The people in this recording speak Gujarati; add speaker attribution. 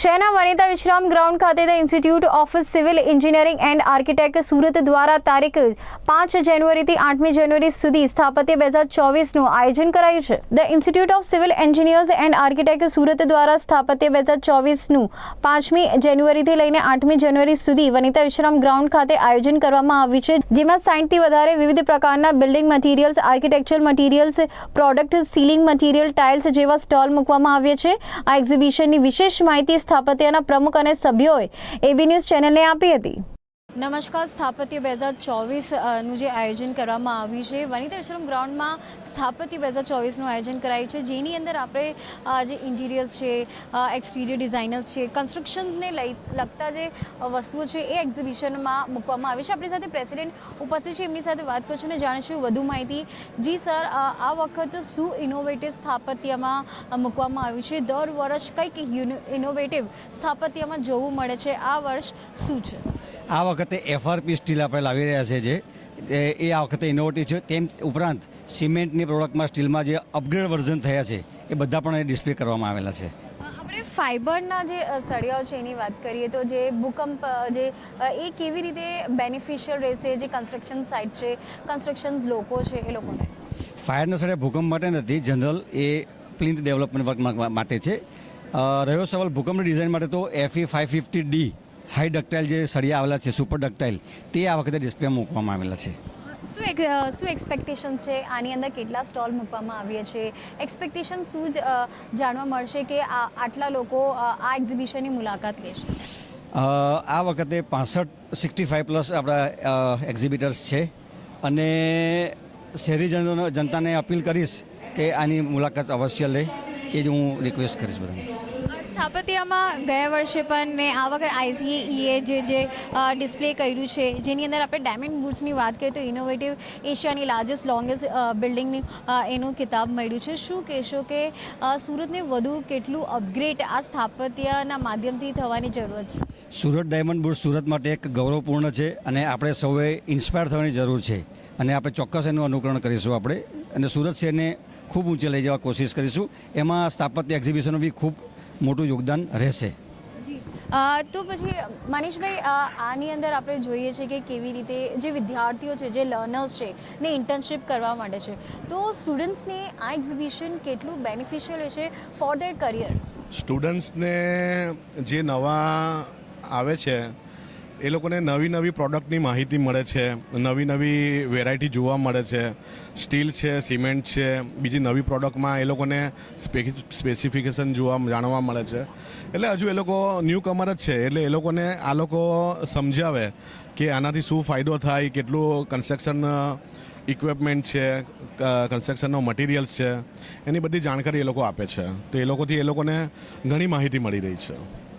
Speaker 1: શહેરના વનિતા વિશ્રામ ગ્રાઉન્ડ ખાતે the institute of civil engineering and architect Surat દ્વારા તારીખ પાંચ જાન્યુઆરીથી આઠમી જાન્યુઆરી સુધી સ્થાપત્ય બે હજાર ચોવીસનું આયોજન કરાયું છે. The institute of civil engineers and architect Surat દ્વારા સ્થાપત્ય બે હજાર ચોવીસનું પાંચમી જાન્યુઆરીથી લઈને આઠમી જાન્યુઆરી સુધી વનિતા વિશ્રામ ગ્રાઉન્ડ ખાતે આયોજન કરવામાં આવ્યું છે, જેમાં સાઠથી વધારે વિવિધ પ્રકારના building materials architecture materials, product ceiling material, tiles જેવા સ્ટોલ મૂકવામાં આવ્યા છે. આ એક્ઝિબિશનની વિશેષ માહિતી સ્થાપત્યના પ્રમુખ અને સભ્યોએ એબી ન્યૂઝ ચેનલને આપી હતી. નમસ્કાર, સ્થાપત્ય બે હજાર ચોવીસનું જે આયોજન કરવામાં આવ્યું છે, વનિતા વિશ્રમ ગ્રાઉન્ડમાં સ્થાપત્ય બે હજાર ચોવીસનું આયોજન કરાયું છે, જેની અંદર આપણે જે ઇન્ટિરિયર્સ છે એક્સટિરિયર ડિઝાઇનર્સ છે, કન્સ્ટ્રક્શન્સને લઈ, લગતા જે વસ્તુઓ છે, એ એક્ઝિબિશનમાં મૂકવામાં આવી છે. આપણી સાથે પ્રેસિડેન્ટ ઉપસ્થિત છે, એમની સાથે વાત કરશું અને જાણીશું વધુ માહિતી. જી સર આ વખત શું ઇનોવેટિવ સ્થાપત્યમાં મૂકવામાં આવ્યું છે? દર વર્ષ કંઈક ઇનોવેટિવ સ્થાપત્યમાં જોવું મળે છે. આ વર્ષ શું છે?
Speaker 2: આ વખતે એફઆરપી સ્ટીલ આપણે લાવી રહ્યા છે જે. એ- આ વખતે ઇનોવેટિવ છે. તેમ ઉપરાંત સિમેન્ટની પ્રોડક્ટમાં સ્ટીલમાં જે અપગ્રેડ વર્ઝન થયા છે એ બધા પણ ડિસ્પ્લે કરવામાં આવેલા છે.
Speaker 1: આપણે ફાઇબરના જે સળિયાઓ છે એની વાત કરીએ તો જે ભૂકંપ જે એ કેવી રીતે બેનિફિશિયલ રહેશે? જે કન્સ્ટ્રક્શન સાઇટ છે કન્સ્ટ્રક્શન્સ લોકો છે એ લોકોને.
Speaker 2: ફાયરના સળિયા ભૂકંપ માટે નથી જનરલ એ પ્લિન્થ ડેવલપમેન્ટ વર્ક માટે છે. રહ્યો સવાલ ભૂકંપની ડિઝાઇન માટે તો FE five fifty D high ductile જે સળિયા આવેલા છે સુપર ડક્ટાઇલ તે આ વખતે ડિસ્પ્લેમાં મૂકવામાં આવેલા છે.
Speaker 1: શું એક શું એક્સપેક્ટેશન છે? આની અંદર કેટલા સ્ટોલ મૂકવામાં આવ્યા છે? એક્સપેક્ટેશન શું જ જાણવા મળશે કે આ આટલા લોકો આ એક્ઝિબિશનની મુલાકાત લેશે?
Speaker 2: આ વખતે પાસઠ સિક્સટી ફાઇવ પ્લસ આપણા એક્ઝિબિટર્સ છે. અને શહેરીજનો જનતાને અપીલ કરીશ કે આની મુલાકાત અવશ્ય લે. એ જ હું રિક્વેસ્ટ કરીશ બધાને.
Speaker 1: સ્થાપત્યમાં ગયા વર્ષે પણ ને આ વખતે આઈસીએ જે જે ડિસ્પ્લે કર્યું છે, જેની અંદર આપણે ડાયમંડ બુટ્સની વાત કરીએ તો ઇનોવેટિવ એશિયાની લાર્જેસ્ટ લોંગેસ્ટ બિલ્ડિંગની એનું કિતાબ મળ્યું છે. શું કહેશો કે સુરતને વધુ કેટલું અપગ્રેડ આ સ્થાપત્યના માધ્યમથી થવાની જરૂરત છે?
Speaker 2: સુરત ડાયમંડ બુટ્સ સુરત માટે એક ગૌરવપૂર્ણ છે અને આપણે સૌએ ઇન્સ્પાયર થવાની જરૂર છે. અને આપણે ચોક્કસ એનું અનુકરણ કરીશું આપણે. અને સુરત શહેરને ખૂબ ઊંચે લઈ જવા કોશિશ કરીશું. એમાં સ્થાપત્ય એક્ઝિબિશનો બી ખૂબ મોટું યોગદાન રહેશે.
Speaker 1: તો પછી મનીષભાઈ આની અંદર આપણે જોઈએ છે કે કેવી રીતે જે વિદ્યાર્થીઓ છે જે લર્નર્સ છે ને ઇન્ટર્નશિપ કરવા માટે છે. તો સ્ટુડન્ટ્સને આ એક્ઝિબિશન કેટલું બેનિફિશિયલ છે ફોર ધેર કરિયર
Speaker 3: સ્ટુડન્ટ્સને જે નવા આવે છે એ લોકોને નવી નવી પ્રોડક્ટની માહિતી મળે છે, નવી નવી વેરાયટી જોવા મળે છે. સ્ટીલ છે સિમેન્ટ છે, બીજી નવી પ્રોડક્ટમાં એ લોકોને સ્પેસિફિકેશન જોવા જાણવા મળે છે. એટલે હજુ એ લોકો ન્યૂ કમર જ છે, એટલે એ લોકોને આ લોકો સમજાવે કે આનાથી શું ફાયદો થાય, કેટલું કન્સ્ટ્રક્શન ઇક્વિપમેન્ટ છે કન્સ્ટ્રક્શનનો મટીરિયલ્સ છે. એની બધી જાણકારી એ લોકો આપે છે. તો એ લોકોથી એ લોકોને ઘણી માહિતી મળી રહી છે.